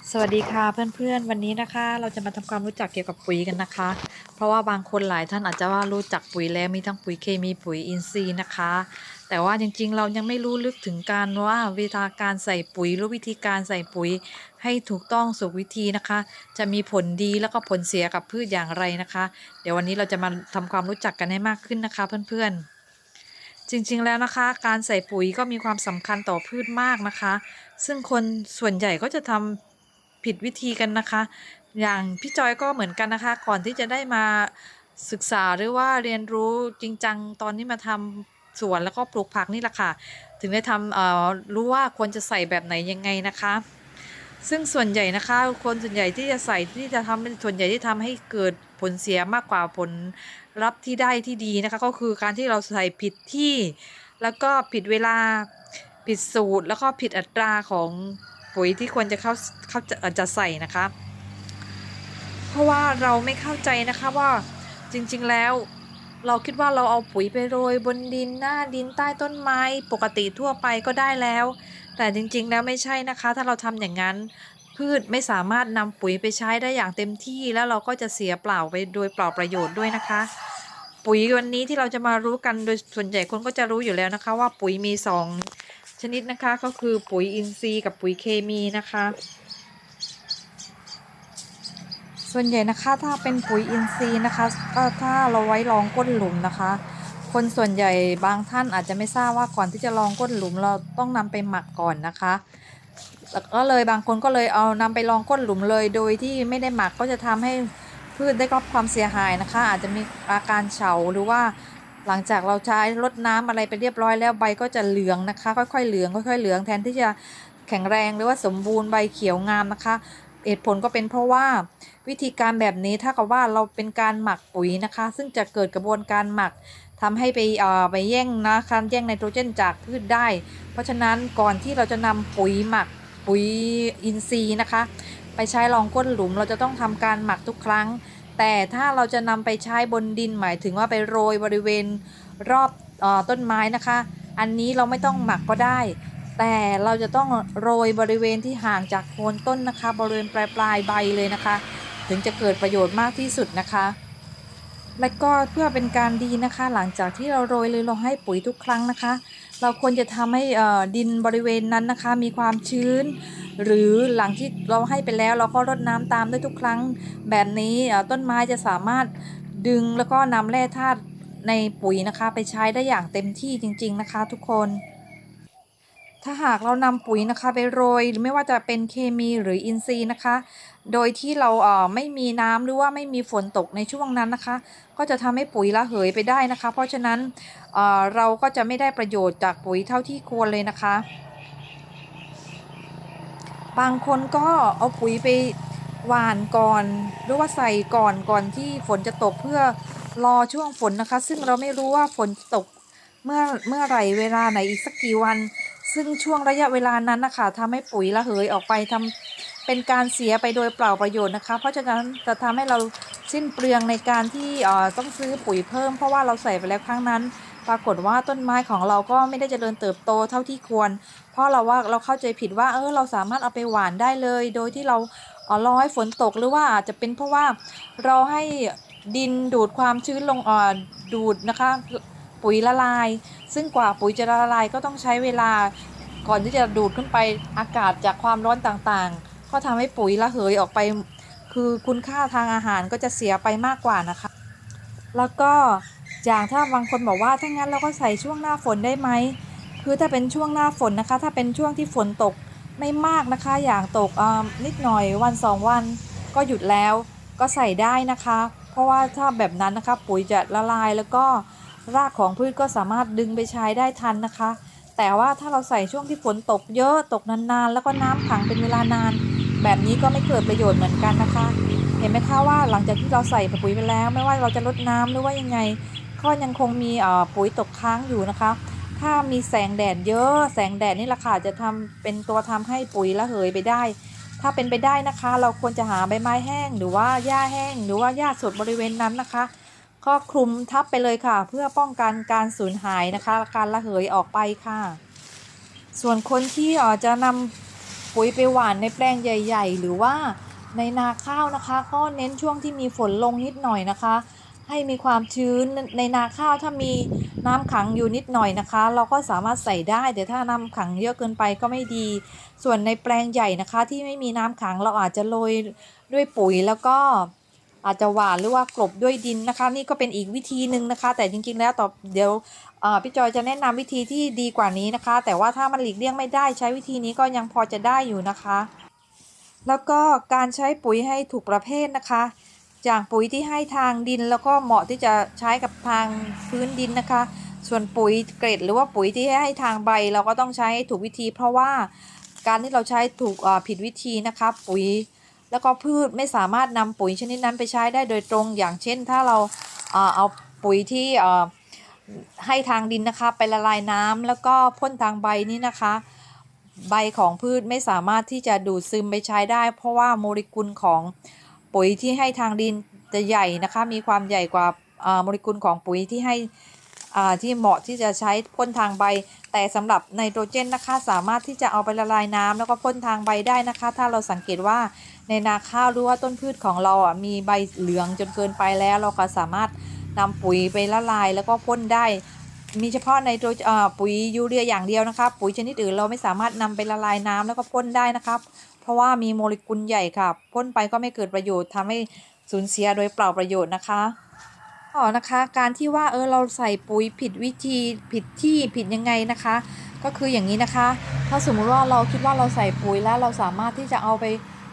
สวัสดีค่ะเพื่อนๆ วันนี้นะคะ เราจะมาทำความรู้จักเกี่ยวกับปุ๋ยกันนะคะ เพราะว่าบางคนหลายท่านอาจจะว่ารู้จักปุ๋ยแล้วมีทั้งปุ๋ยเคมีปุ๋ยอินทรีย์นะคะ แต่ว่าจริงๆ เรายังไม่รู้ลึกถึงการว่าวิธีการใส่ปุ๋ยหรือวิธีการใส่ปุ๋ย ให้ถูกต้องสุกวิธีนะคะ จะมีผลดีแล้วก็ผลเสียกับพืชอย่างไรนะคะ เดี๋ยววันนี้เราจะมาทำความรู้จักกันให้มากขึ้นนะคะ เพื่อนๆจริงๆ แล้วนะคะ การใส่ปุ๋ยก็มีความสำคัญต่อพืชมากนะคะ ซึ่งคนส่วนใหญ่ก็จะทำ ผิดวิธีกันนะคะ อย่างพี่จอยก็เหมือนกันนะคะ ก่อนที่จะได้มาศึกษาหรือว่าเรียนรู้จริงจังตอนนี้มาทำสวนแล้วก็ปลูกผักนี่แหละค่ะ ถึงได้ทำเอ่อรู้ว่าควรจะใส่แบบไหนยังไงนะคะ ซึ่งส่วนใหญ่นะคะ คนส่วนใหญ่ที่จะใส่ที่จะทำเป็นส่วนใหญ่ที่ทำให้เกิดผลเสียมากกว่าผลรับที่ได้ที่ดีนะคะ ก็คือการที่เราใส่ผิดที่ แล้วก็ผิดเวลาผิดสูตร แล้วก็ผิดอัตราของ ปุ๋ยที่ควรจะเข้าเข้าจะจะใส่นะคะ เพราะว่าเราไม่เข้าใจนะคะว่าจริงๆแล้ว เราคิดว่าเราเอาปุ๋ยไปโรยบนดินหน้าดินใต้ต้นไม้ปกติทั่วไปก็ได้แล้ว แต่จริงๆแล้วไม่ใช่นะคะ ถ้าเราทำอย่างนั้นพืชไม่สามารถนำปุ๋ยไปใช้ได้อย่างเต็มที่แล้วเราก็จะเสียเปล่าไปโดยเปล่าประโยชน์ด้วยนะคะ ปุ๋ยวันนี้ที่เราจะมารู้กันโดยส่วนใหญ่คนก็จะรู้อยู่แล้วนะคะ ว่าปุ๋ยมีสอง ชนิดนะคะก็คือปุ๋ยอินทรีย์กับปุ๋ยเคมีนะคะ ส่วนใหญ่นะคะถ้าเป็นปุ๋ยอินทรีย์นะคะ ก็ถ้าเราไว้รองก้นหลุมนะคะ คนส่วนใหญ่บางท่านอาจจะไม่ทราบว่าก่อนที่จะรองก้นหลุมเราต้องนำไปหมักก่อนนะคะแล้วก็เลยบางคนก็เลยเอานำไปรองก้นหลุมเลย โดยที่ไม่ได้หมักก็จะทำให้พืชได้รับความเสียหายนะคะ อาจจะมีอาการเฉาหรือว่า หลังจากเราใช้รดน้ำอะไรไปเรียบร้อยแล้วใบก็จะเหลืองนะคะ ค่อยๆเหลืองค่อยๆเหลืองแทนที่จะแข็งแรงหรือว่าสมบูรณ์ใบเขียวงามนะคะเหตุผลก็เป็นเพราะว่าวิธีการแบบนี้ถ้ากับว่าเราเป็นการหมักปุ๋ยนะคะ ซึ่งจะเกิดกระบวนการหมักทำให้ไปเอ่อไปแย่งนะคะแย่งไนโตรเจนจากพืชได้ เพราะฉะนั้นก่อนที่เราจะนำปุ๋ยหมักปุ๋ยอินทรีย์นะคะ ไปใช้รองก้นหลุมเราจะต้องทำการหมักทุกครั้ง แต่ถ้าเราจะนำไปใช้บนดินหมายถึงว่าไปโรยบริเวณรอบออต้นไม้นะคะ อันนี้เราไม่ต้องหมักก็ได้ แต่เราจะต้องโรยบริเวณที่ห่างจากโคนต้นนะคะ บริเวณปลายปลายใบเลยนะคะ ถึงจะเกิดประโยชน์มากที่สุดนะคะ และก็เพื่อเป็นการดีนะคะ หลังจากที่เราโรยหรือเราให้ปุ๋ยทุกครั้งนะคะ เราควรจะทำให้ดินบริเวณนั้นนะคะ มีความชื้น หรือหลังที่เราให้ไปแล้วเราก็รดน้ำตามด้วยทุกครั้งแบบนี้ต้นไม้จะสามารถดึงแล้วก็นำแร่ธาตุในปุ๋ยนะคะไปใช้ได้อย่างเต็มที่จริง ๆนะคะ ทุกคน ถ้าหากเรานำปุ๋ยนะคะไปโรยหรือไม่ว่าจะเป็นเคมีหรืออินทรีย์นะคะ โดยที่เราเอ่อไม่มีน้ำหรือว่าไม่มีฝนตกในช่วงนั้นนะคะ ก็จะทำให้ปุ๋ยระเหยไปได้นะคะ เพราะฉะนั้นเอ่อเราก็จะไม่ได้ประโยชน์จากปุ๋ยเท่าที่ควรเลยนะคะ บางคนก็เอาปุ๋ยไปหว่านก่อน หรือว่าใส่ก่อนก่อนที่ฝนจะตกเพื่อรอช่วงฝนนะคะ ซึ่งเราไม่รู้ว่าฝนจะตกเมื่อเมื่อไหร่เวลาไหนอีกสักกี่วัน ซึ่งช่วงระยะเวลานั้นนะคะทำให้ปุ๋ยระเหยออกไปทำเป็นการเสียไปโดยเปล่าประโยชน์นะคะ เพราะฉะนั้นจะทำให้เราสิ้นเปลืองในการที่เอ่อต้องซื้อปุ๋ยเพิ่ม เพราะว่าเราใส่ไปแล้วครั้งนั้น ปรากฏว่าต้นไม้ของเราก็ไม่ได้เจริญเติบโตเท่าที่ควร เพราะเราว่าเราเข้าใจผิดว่าเออเราสามารถเอาไปหวานได้เลย โดยที่เราเออรอให้ฝนตกหรือว่าอาจจะเป็นเพราะว่าเราให้ดินดูดความชื้นลงอ่อดูดนะคะ ปุ๋ยละลาย ซึ่งกว่าปุ๋ยจะละลายก็ต้องใช้เวลา ก่อนที่จะดูดขึ้นไปอากาศจากความร้อนต่างๆ ก็ทำให้ปุ๋ยระเหยออกไป คือคุณค่าทางอาหารก็จะเสียไปมากกว่านะคะ แล้วก็ อย่างถ้าบางคนบอกว่าถ้างั้นเราก็ใส่ช่วงหน้าฝนได้ไหมคือถ้าเป็นช่วงหน้าฝนนะคะ ถ้าเป็นช่วงที่ฝนตกไม่มากนะคะ อย่างตกนิดหน่อยวันสองวันก็หยุดแล้วก็ใส่ได้นะคะ เพราะว่าถ้าแบบนั้นนะคะ ปุ๋ยจะละลายแล้วก็รากของพืชก็สามารถดึงไปใช้ได้ทันนะคะ แต่ว่าถ้าเราใส่ช่วงที่ฝนตกเยอะตกนานๆ แล้วก็น้ำขังเป็นเวลานาน แบบนี้ก็ไม่เกิดประโยชน์เหมือนกันนะคะ เห็นไหมคะว่าหลังจากที่เราใส่ปุ๋ยไปแล้ว ไม่ว่าเราจะลดน้ำหรือว่ายังไง ก็ยังคงมีปุ๋ยตกค้างอยู่นะคะ ถ้ามีแสงแดดเยอะแสงแดดนี่แหละค่ะจะทำเป็นตัวทำให้ปุ๋ยระเหยไปได้ ถ้าเป็นไปได้นะคะ เราควรจะหาใบไม้แห้ง หรือว่าหญ้าแห้ง หรือว่าหญ้าสดบริเวณนั้นนะคะ ก็คลุมทับไปเลยค่ะ เพื่อป้องกันการสูญหายนะคะ การระเหยออกไปค่ะ ส่วนคนที่อ่อจะนำปุ๋ยไปหว่านในแปลงใหญ่ ๆ หรือว่าในนาข้าวนะคะ ก็เน้นช่วงที่มีฝนลงนิดหน่อยนะคะ ให้มีความชื้นในนาข้าวถ้ามีน้ำขังอยู่นิดหน่อยนะคะ เราก็สามารถใส่ได้แต่ถ้าน้ำขังเยอะเกินไปก็ไม่ดี ส่วนในแปลงใหญ่นะคะ ที่ไม่มีน้ำขังเราอาจจะโรยด้วยปุ๋ยแล้วก็อาจจะหว่านหรือว่ากลบด้วยดินนะคะ นี่ก็เป็นอีกวิธีหนึ่งนะคะ แต่จริงๆแล้วต่อเดี๋ยวพี่จอยจะแนะนำวิธีที่ดีกว่านี้นะคะ แต่ว่าถ้ามันหลีกเลี่ยงไม่ได้ใช้วิธีนี้ก็ยังพอจะได้อยู่นะคะ แล้วก็การใช้ปุ๋ยให้ถูกประเภทนะคะ จากปุ๋ยที่ให้ทางดินแล้วก็เหมาะที่จะใช้กับทางพื้นดินนะคะ ส่วนปุ๋ยเกรดหรือว่าปุ๋ยที่ให้ทางใบเราก็ต้องใช้ถูกวิธี เพราะว่าการที่เราใช้ถูกผิดวิธีนะคะปุ๋ย แล้วก็พืชไม่สามารถนำปุ๋ยชนิดนั้นไปใช้ได้โดยตรงอย่างเช่น ถ้าเราเอาปุ๋ยที่ให้ทางดินนะคะ ไปละลายน้ำแล้วก็พ่นทางใบนี่นะคะ ใบของพืชไม่สามารถที่จะดูดซึมไปใช้ได้ เพราะว่าโมเลกุลของ ปุ๋ยที่ให้ทางดินจะใหญ่นะคะ มีความใหญ่กว่าโมเลกุลของปุ๋ยที่ให้ที่เหมาะที่จะใช้พ่นทางใบ แต่สำหรับไนโตรเจนนะคะสามารถที่จะเอาไปละลายน้ำแล้วก็พ่นทางใบได้นะคะ ถ้าเราสังเกตว่าในนาข้าวหรือว่าต้นพืชของเราอะมีใบเหลืองจนเกินไปแล้ว เราก็สามารถนำปุ๋ยไปละลายแล้วก็พ่นได้ มีเฉพาะในตัวปุ๋ยยูเรียอย่างเดียวนะครับปุ๋ยชนิดอื่นเราไม่สามารถนำไปละลายน้ำแล้วก็พ่นได้นะครับ เพราะว่ามีโมเลกุลใหญ่ค่ะพ่นไปก็ไม่เกิดประโยชน์ทำให้สูญเสียโดยเปล่าประโยชน์นะคะอ๋อนะคะการที่ว่าเออเราใส่ปุ๋ยผิดวิธีผิดที่ผิดยังไงนะคะ ก็คืออย่างนี้นะคะ ถ้าสมมุติว่าเราคิดว่าเราใส่ปุ๋ยแล้วเราสามารถที่จะเอาไป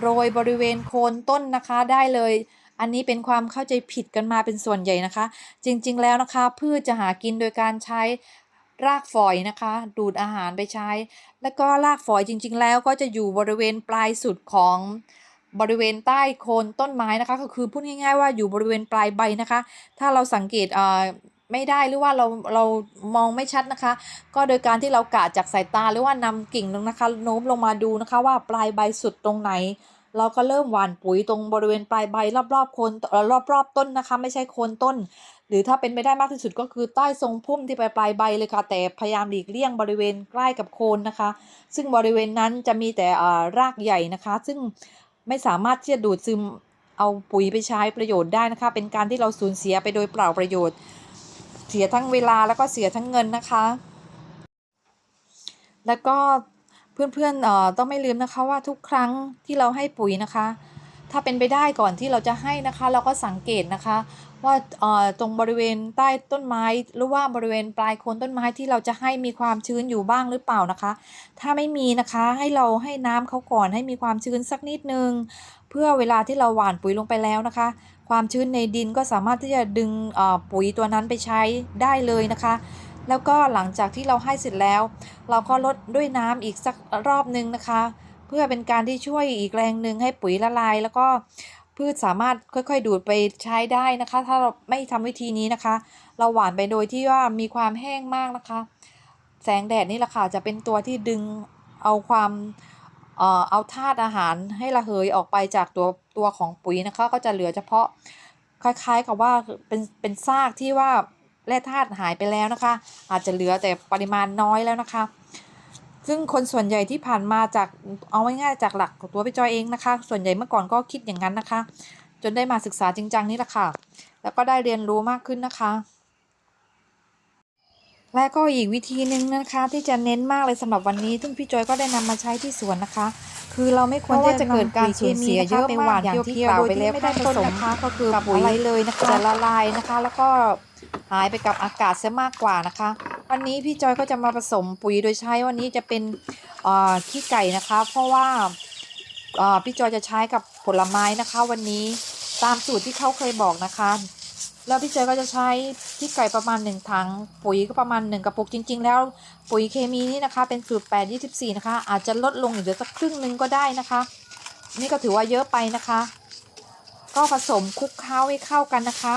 โรยบริเวณโคนต้นนะคะได้เลย อันนี้เป็นความเข้าใจผิดกันมาเป็นส่วนใหญ่นะคะ จริงๆแล้วนะคะ พืชจะหากินโดยการใช้รากฝอยนะคะ ดูดอาหารไปใช้ แล้วก็รากฝอยจริง ๆ แล้วก็จะอยู่บริเวณปลายสุดของบริเวณใต้โคนต้นไม้นะคะก็คือพูดง่ายๆว่าอยู่บริเวณปลายใบนะคะ ถ้าเราสังเกตเอ่อไม่ได้หรือว่าเราเรามองไม่ชัดนะคะ ก็โดยการที่เรากะจากสายตาหรือว่านำกิ่งลงนะคะโน้มลงมาดูนะคะว่าปลายใบสุดตรงไหน เราก็เริ่มหว่านปุ๋ยตรงบริเวณปลายใบรอบๆโคนรอบๆต้นนะคะ ไม่ใช่โคนต้น หรือถ้าเป็นไปได้มากที่สุดก็คือใต้ทรงพุ่มที่ปลายปลายใบเลยค่ะ แต่พยายามหลีกเลี่ยงบริเวณใกล้กับโคนนะคะ ซึ่งบริเวณนั้นจะมีแต่รากใหญ่นะคะ ซึ่งไม่สามารถที่จะดูดซึมเอาปุ๋ยไปใช้ประโยชน์ได้นะคะ เป็นการที่เราสูญเสียไปโดยเปล่าประโยชน์ เสียทั้งเวลาแล้วก็เสียทั้งเงินนะคะ แล้วก็เพื่อนๆต้องไม่ลืมนะคะว่าทุกครั้งที่เราให้ปุ๋ยนะคะ ถ้าเป็นไปได้ก่อนที่เราจะให้นะคะ เราก็สังเกตนะคะ ว่าเอ่อตรงบริเวณใต้ต้นไม้ หรือว่าบริเวณปลายโคนต้นไม้ที่เราจะให้มีความชื้นอยู่บ้างหรือเปล่านะคะ ถ้าไม่มีนะคะให้เราให้น้ำเขาก่อนให้มีความชื้นสักนิดนึง เพื่อเวลาที่เราหว่านปุ๋ยลงไปแล้วนะคะ ความชื้นในดินก็สามารถที่จะดึงเอ่อปุ๋ยตัวนั้นไปใช้ได้เลยนะคะ แล้วก็หลังจากที่เราให้เสร็จแล้ว เราก็ลดด้วยน้ำอีกสักรอบนึงนะคะ เพื่อเป็นการที่ช่วยอีกแรงหนึ่งให้ปุ๋ยละลายแล้วก็ พืชสามารถค่อยๆ ดูดไปใช้ได้นะคะ ถ้าเราไม่ทำวิธีนี้นะคะ เราหว่านไปโดยที่ว่ามีความแห้งมากนะคะ แสงแดดนี่แหละค่ะจะเป็นตัวที่ดึงเอาความเอ่อเอาธาตุอาหารให้ระเหยออกไปจากตัวตัวของปุ๋ยนะคะ ก็จะเหลือเฉพาะคล้ายๆกับว่าเป็นเป็นซากที่ว่าแร่ธาตุหายไปแล้วนะคะ อาจจะเหลือแต่ปริมาณน้อยแล้วนะคะ ซึ่งคนส่วนใหญ่ที่ผ่านมาจากเอาง่ายๆจากหลักของตัวพี่จอยเองนะคะ ส่วนใหญ่เมื่อก่อนก็คิดอย่างนั้นนะคะ จนได้มาศึกษาจริงจังนี่แหละค่ะ แล้วก็ได้เรียนรู้มากขึ้นนะคะ และก็อีกวิธีหนึ่งนะคะ ที่จะเน้นมากเลยสำหรับวันนี้ ซึ่งพี่จอยก็ได้นำมาใช้ที่สวนนะคะ คือเราไม่ควรที่จะเกิดการสูญเสียเยอะไปหวานอย่างที่กล่าวไปแล้วไม่ได้ผสมนะคะก็คือกับอะไรเลยนะคะจะละลายนะคะ แล้วก็หายไปกับอากาศซะมากกว่านะคะ วันนี้พี่จอยก็จะมาผสมปุ๋ยโดยใช้วันนี้จะเป็นขี้ไก่นะคะ เพราะว่าพี่จอยจะใช้กับผลไม้นะคะ วันนี้ตามสูตรที่เขาเคยบอกนะคะ แล้วพี่เจยก็จะใช้ขี้ไก่ประมาณ 1 ถัง ปุ๋ยก็ประมาณ 1 กระปุกจริง ๆ แล้วปุ๋ยเคมีนี่นะคะ เป็นสูตร8 24 นะคะ อาจจะลดลงอีกเหลือสักครึ่งนึงก็ได้นะคะ นี่ก็ถือว่าเยอะไปนะคะ ก็ผสมคลุกเคล้าให้เข้ากันนะคะ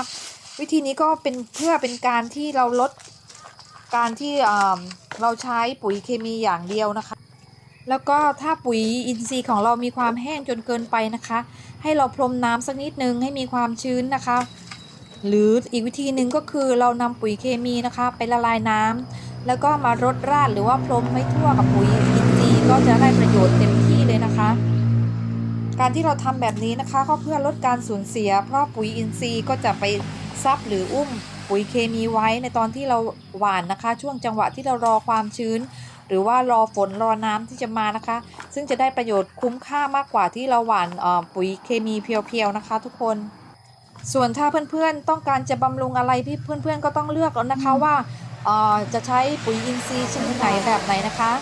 วิธีนี้ก็เป็นเพื่อเป็นการที่เราลด การที่เราใช้ปุ๋ยเคมีอย่างเดียวนะคะ แล้วก็ถ้าปุ๋ยอินทรีย์ของเรามีความแห้งจนเกินไปนะคะ ให้เราพรมน้ำสักนิดนึงให้มีความชื้นนะคะ หรืออีกวิธีหนึ่งก็คือเรานำปุ๋ยเคมีนะคะ ไปละลายน้ำแล้วก็มารดราดหรือว่าพรมให้ทั่วกับปุ๋ยอินทรีย์ก็จะได้ประโยชน์เต็มที่เลยนะคะการที่เราทำแบบนี้นะคะก็เพื่อลดการสูญเสีย เพราะปุ๋ยอินทรีย์ก็จะไปซับหรืออุ้ม ปุ๋ยเคมีไว้ในตอนที่เราหว่านนะคะ ช่วงจังหวะที่เรารอความชื้น หรือว่ารอฝนรอน้ำที่จะมานะคะ ซึ่งจะได้ประโยชน์คุ้มค่ามากกว่าที่เราหว่านปุ๋ยเคมีเพียวๆนะคะ ทุกคนส่วนถ้าเพื่อนๆต้องการจะบำรุงอะไรพี่เพื่อนๆก็ต้องเลือกเอานะคะว่าจะใช้ปุ๋ยอินทรีย์ชนิดไหนแบบไหนนะคะ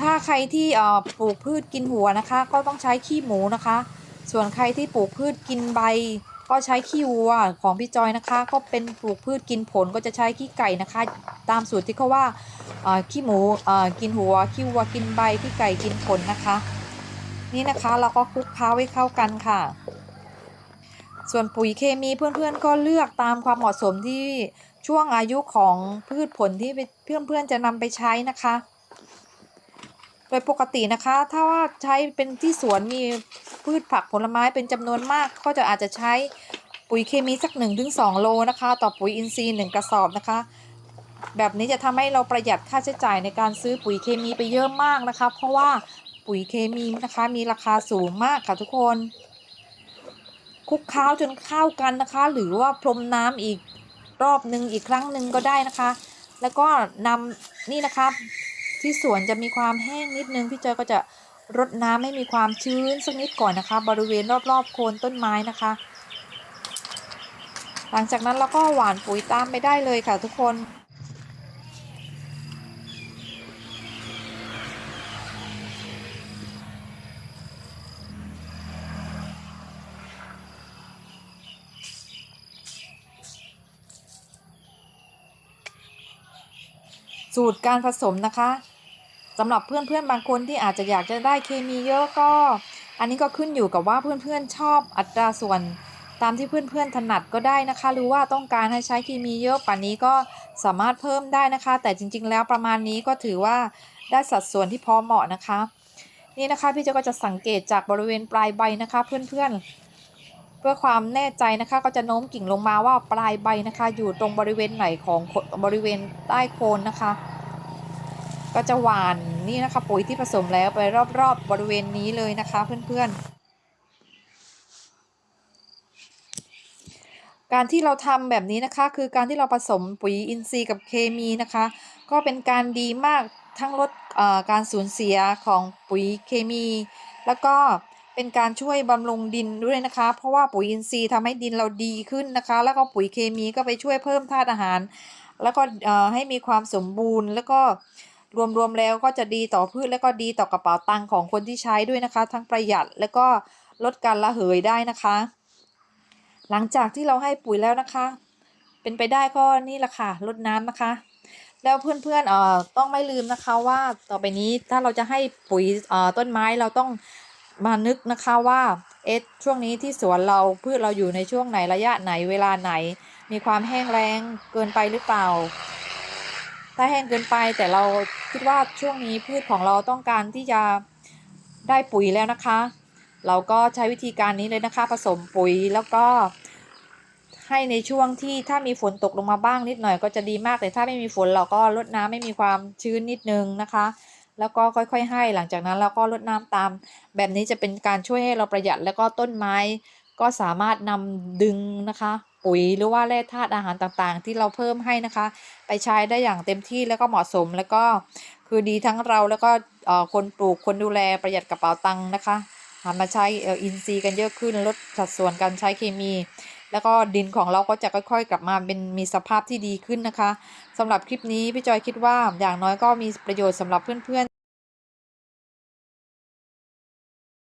ถ้าใครที่ปลูกพืชกินหัวนะคะ ก็ต้องใช้ขี้หมูนะคะ ส่วนใครที่ปลูกพืชกินใบ ก็ใช้ขี้วัวของพี่จอยนะคะ ก็เป็นปลูกพืชกินผลก็จะใช้ขี้ไก่นะคะ ตามสูตรที่เขาว่าขี้หมูกินหัวขี้วัวกินใบขี้ไก่กินผลนะคะ นี่นะคะเราก็คลุกเคล้าให้เข้ากันค่ะ ส่วนปุ๋ยเคมีเพื่อนๆก็เลือกตามความเหมาะสมที่ช่วงอายุของพืชผลที่เพื่อนๆจะนำไปใช้นะคะ โดยปกตินะคะ ถ้าว่าใช้เป็นที่สวนมีพืชผักผลไม้เป็นจำนวนมาก ก็จะอาจจะใช้ปุ๋ยเคมีสัก 1-2 โลนะคะ ต่อปุ๋ยอินทรีย์1กระสอบนะคะ แบบนี้จะทำให้เราประหยัดค่าใช้จ่ายในการซื้อปุ๋ยเคมีไปเยอะมากนะคะ เพราะว่าปุ๋ยเคมีนะคะมีราคาสูงมากค่ะทุกคนคลุกเคล้าจนเข้ากันนะคะ หรือว่าพรมน้ำอีกรอบหนึ่งอีกครั้งหนึ่งก็ได้นะคะ แล้วก็นำนี่นะคะ ที่สวนจะมีความแห้งนิดนึงพี่เจอก็จะรดน้ำให้มีความชื้นสักนิดก่อนนะคะ บริเวณรอบๆโคนต้นไม้นะคะ หลังจากนั้นเราก็หว่านปุ๋ยตามไปได้เลยค่ะทุกคนสูตรการผสมนะคะ สำหรับเพื่อนๆบางคนที่อาจจะอยากจะได้เคมีเยอะก็ อันนี้ก็ขึ้นอยู่กับว่าเพื่อนๆชอบอัตราส่วน ตามที่เพื่อนๆถนัดก็ได้นะคะ หรือว่าต้องการให้ใช้เคมีเยอะกว่านี้ก็สามารถเพิ่มได้นะคะ แต่จริงๆแล้วประมาณนี้ก็ถือว่าได้สัดส่วนที่พอเหมาะนะคะ นี่นะคะพี่เจ้าก็จะสังเกตจากบริเวณปลายใบนะคะเพื่อนๆเพื่อความแน่ใจนะคะก็จะโน้มกิ่งลงมาว่าปลายใบนะคะ อยู่ตรงบริเวณไหนของบริเวณใต้โคนนะคะ ก็จะหวานนี่นะคะปุ๋ยที่ผสมแล้วไปรอบๆบบริเวณนี้เลยนะคะเพื่อนๆ การที่เราทำแบบนี้นะคะ คือการที่เราผสมปุ๋ยอินทรีย์กับเคมีนะคะ ก็เป็นการดีมากทั้งลดการสูญเสียของปุ๋ยเคมี แล้วก็เป็นการช่วยบำรุงดินด้วยนะคะ เพราะว่าปุ๋ยอินทรีย์ทำให้ดินเราดีขึ้นนะคะ แล้วก็ปุ๋ยเคมีก็ไปช่วยเพิ่มธาตุอาหาร แล้วก็ให้มีความสมบูรณ์แล้วก็ รวมๆแล้วก็จะดีต่อพืชแล้วก็ดีต่อกระเป๋าตังค์ของคนที่ใช้ด้วยนะคะ ทั้งประหยัดแล้วก็ลดการระเหยได้นะคะ หลังจากที่เราให้ปุ๋ยแล้วนะคะ เป็นไปได้ก็นี่แหละค่ะลดน้ำนะคะ แล้วเพื่อนๆเอ่อต้องไม่ลืมนะคะว่าต่อไปนี้ถ้าเราจะให้ปุ๋ยเอ่อต้นไม้เราต้องมานึกนะคะว่าเอ๊ะช่วงนี้ที่สวนเราพืชเราอยู่ในช่วงไหนระยะไหนเวลาไหน มีความแห้งแล้งเกินไปหรือเปล่า ถ้าแห้งเกินไปแต่เราคิดว่าช่วงนี้พืชของเราต้องการที่จะได้ปุ๋ยแล้วนะคะ เราก็ใช้วิธีการนี้เลยนะคะ ผสมปุ๋ยแล้วก็ ให้ในช่วงที่ถ้ามีฝนตกลงมาบ้างนิดหน่อยก็จะดีมากแต่ถ้าไม่มีฝนเราก็ลดน้ำไม่มีความชื้นนิดนึงนะคะ แล้วก็ค่อย ๆ ให้หลังจากนั้นเราก็ลดน้ำตาม แบบนี้จะเป็นการช่วยให้เราประหยัดแล้วก็ต้นไม้ ก็สามารถนำดึงนะคะ ปุ๋ยหรือว่าแร่ธาตุอาหารต่างๆ ที่เราเพิ่มให้นะคะ ไปใช้ได้อย่างเต็มที่แล้วก็เหมาะสมแล้วก็คือดีทั้งเราแล้วก็คนปลูกคนดูแลประหยัดกระเป๋าตังค์นะคะหันมาใช้อินทรีย์กันเยอะขึ้นลดสัดส่วนการใช้เคมี แล้วก็ดินของเราก็จะค่อยๆ กลับมาเป็นมีสภาพที่ดีขึ้นนะคะสำหรับคลิปนี้พี่จอยคิดว่าอย่างน้อยก็มีประโยชน์สำหรับเพื่อนๆ